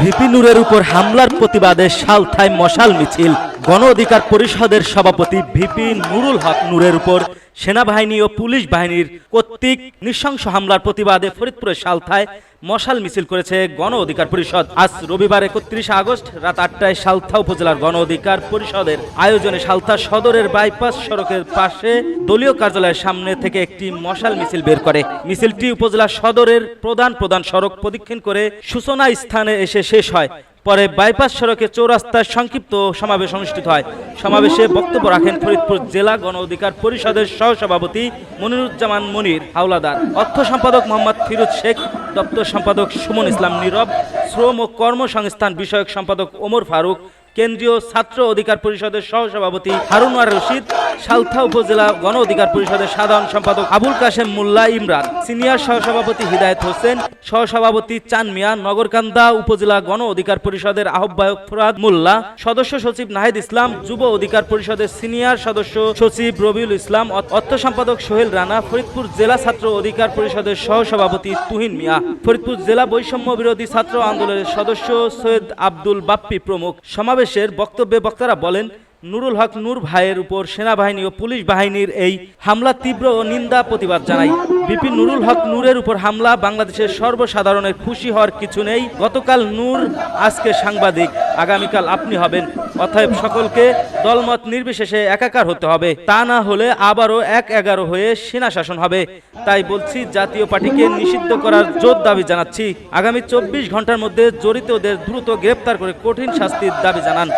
VP নূরের উপর হামলার প্রতিবাদে সালথায় মশাল মিছিল। গণ অধিকার পরিষদের সভাপতি ভিপি নুরুল হক নূরের উপর সেনাবাহিনী ও পুলিশ বাহিনীর কর্তৃক নৃশংস হামলার প্রতিবাদে ফরিদপুরের সালথায় মশাল মিছিল করেছে গণ অধিকার পরিষদ। আজ রবিবার একত্রিশে আগস্ট রাত আটটায় সালথা উপজেলার গণ অধিকার পরিষদের আয়োজনে সালথা সদরের বাইপাস সড়কের পাশে দলীয় কার্যালয়ের সামনে থেকে একটি মশাল মিছিল বের করে। মিছিলটি উপজেলা সদরের প্রধান প্রধান সড়ক প্রদক্ষিণ করে সূচনা স্থানে এসে শেষ হয়। পরে বাইপাস সড়কে চৌরাস্তায় সংক্ষিপ্ত সমাবেশ অনুষ্ঠিত হয়। সমাবেশে বক্তব্য রাখেন ফরিদপুর জেলা গণ অধিকার পরিষদের সহসভাপতি মনিরুজ্জামান মনির হাওলাদার। অর্থ সম্পাদক মোহাম্মদ ফিরোজ শেখ দপ্তর সম্পাদক সুমন ইসলাম নীরব শ্রম ও কর্মসংস্থান বিষয়ক সম্পাদক ওমর ফারুক কেন্দ্রীয় ছাত্র অধিকার পরিষদের সহসভাপতি হারুনার রশিদ, সালথা উপজেলা গণ অধিকার পরিষদের সাধারণ সম্পাদক আবুল কাশেম মোল্লা ইমরান, সিনিয়র সহসভাপতি হিদায়ত হোসেন, সহসভাপতি চান মিয়া, নগরকান্দা উপজেলা গণ অধিকার পরিষদের আহ্বায়ক ফরাদ মোল্লা, সদস্য সচিব নাহিদ ইসলাম, যুব অধিকার পরিষদের সিনিয়র সদস্য সচিব রবিউল ইসলাম অর্থ সম্পাদক সোহেল রানা, ফরিদপুর জেলা ছাত্র অধিকার পরিষদের সহসভাপতি তুহিন মিয়া, ফরিদপুর জেলা বৈষম্য বিরোধী ছাত্র আন্দোলনের সদস্য সৈয়দ আব্দুল বাপ্পি প্রমুখ। সমাবেশের বক্তব্যে বক্তারা বলেন, নুরুল হক নূর ভাইয়ের উপর সেনাবাহিনী ও পুলিশ বাহিনীর এই হামলা তীব্র ও নিন্দা প্রতিবাদ জানাই বিপি নুরুল হক নূরের উপর হামলা বাংলাদেশের সর্বসাধারণের খুশি হওয়ার কিছু নেই। গতকাল নূর, আজকে সাংবাদিক। আগামীকাল আপনি হবেন অতএব সকলকে দলমত নির্বিশেষে একাকার হতে হবে। তা না হলে আবারও এক এগারো হয়ে সেনা শাসন হবে। তাই বলছি, জাতীয় পার্টিকে নিষিদ্ধ করার জোর দাবি জানাচ্ছি। আগামী চব্বিশ ঘণ্টার মধ্যে জড়িতদের দ্রুত গ্রেপ্তার করে কঠিন শাস্তির দাবি জানান।